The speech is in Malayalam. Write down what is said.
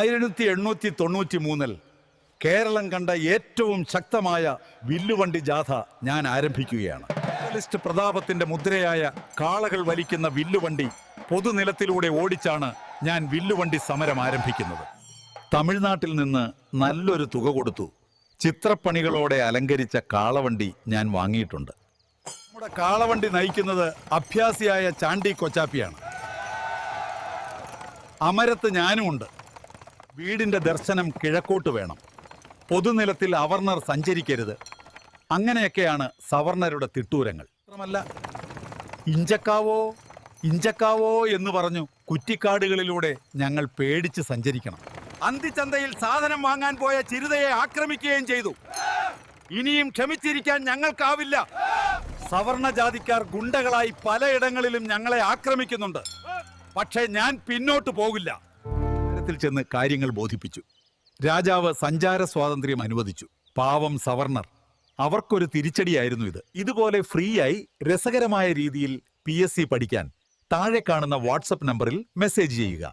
ആയിരത്തി എണ്ണൂറ്റി തൊണ്ണൂറ്റി മൂന്നിൽ കേരളം കണ്ട ഏറ്റവും ശക്തമായ വില്ലുവണ്ടി ജാഥ ഞാൻ ആരംഭിക്കുകയാണ്. ലിസ്റ്റ് പ്രതാപത്തിന്റെ മുദ്രയായ കാളകൾ വലിക്കുന്ന വില്ലുവണ്ടി പൊതുനിലത്തിലൂടെ ഓടിച്ചാണ് ഞാൻ വില്ലുവണ്ടി സമരം ആരംഭിക്കുന്നത്. തമിഴ്നാട്ടിൽ നിന്ന് നല്ലൊരു തുക കൊടുത്തു. ചിത്രപ്പണികളോടെ അലങ്കരിച്ച കാളവണ്ടി ഞാൻ വാങ്ങിയിട്ടുണ്ട്. നമ്മുടെ കാളവണ്ടി നയിക്കുന്നത് അഭ്യാസിയായ ചാണ്ടി കൊച്ചാപ്പിയാണ്. അമരത്ത് ഞാനുമുണ്ട്. വീടിന്റെ ദർശനം കിഴക്കോട്ട് വേണം. പൊതുനിലത്തിൽ അവർണർ സഞ്ചരിക്കരുത്. അങ്ങനെയൊക്കെയാണ് സവർണരുടെ തിട്ടൂരങ്ങൾ. മാത്രമല്ല ഇഞ്ചക്കാവോ ഇഞ്ചക്കാവോ എന്ന് പറഞ്ഞു കുറ്റിക്കാടുകളിലൂടെ ഞങ്ങൾ പേടിച്ച് സഞ്ചരിക്കണം. അന്തിച്ചന്തയിൽ സാധനം വാങ്ങാൻ പോയ ചിരുതയെ ആക്രമിക്കുകയും ചെയ്തു. ഇനിയും ക്ഷമിച്ചിരിക്കാൻ ഞങ്ങൾക്കാവില്ല. സവർണ ജാതിക്കാർ ഗുണ്ടകളായി പലയിടങ്ങളിലും ഞങ്ങളെ ആക്രമിക്കുന്നുണ്ട്. പക്ഷേ ഞാൻ പിന്നോട്ട് പോകില്ല. നഗരത്തിൽ ചെന്ന് കാര്യങ്ങൾ ബോധിപ്പിച്ചു. രാജാവ് സഞ്ചാര സ്വാതന്ത്ര്യം അനുവദിച്ചു. പാവം സവർണർ. അവർക്കൊരു തിരിച്ചടിയായിരുന്നു ഇത്. ഇതുപോലെ ഫ്രീ ആയി രസകരമായ രീതിയിൽ പി പഠിക്കാൻ താഴെ കാണുന്ന വാട്സപ്പ് നമ്പറിൽ മെസ്സേജ് ചെയ്യുക.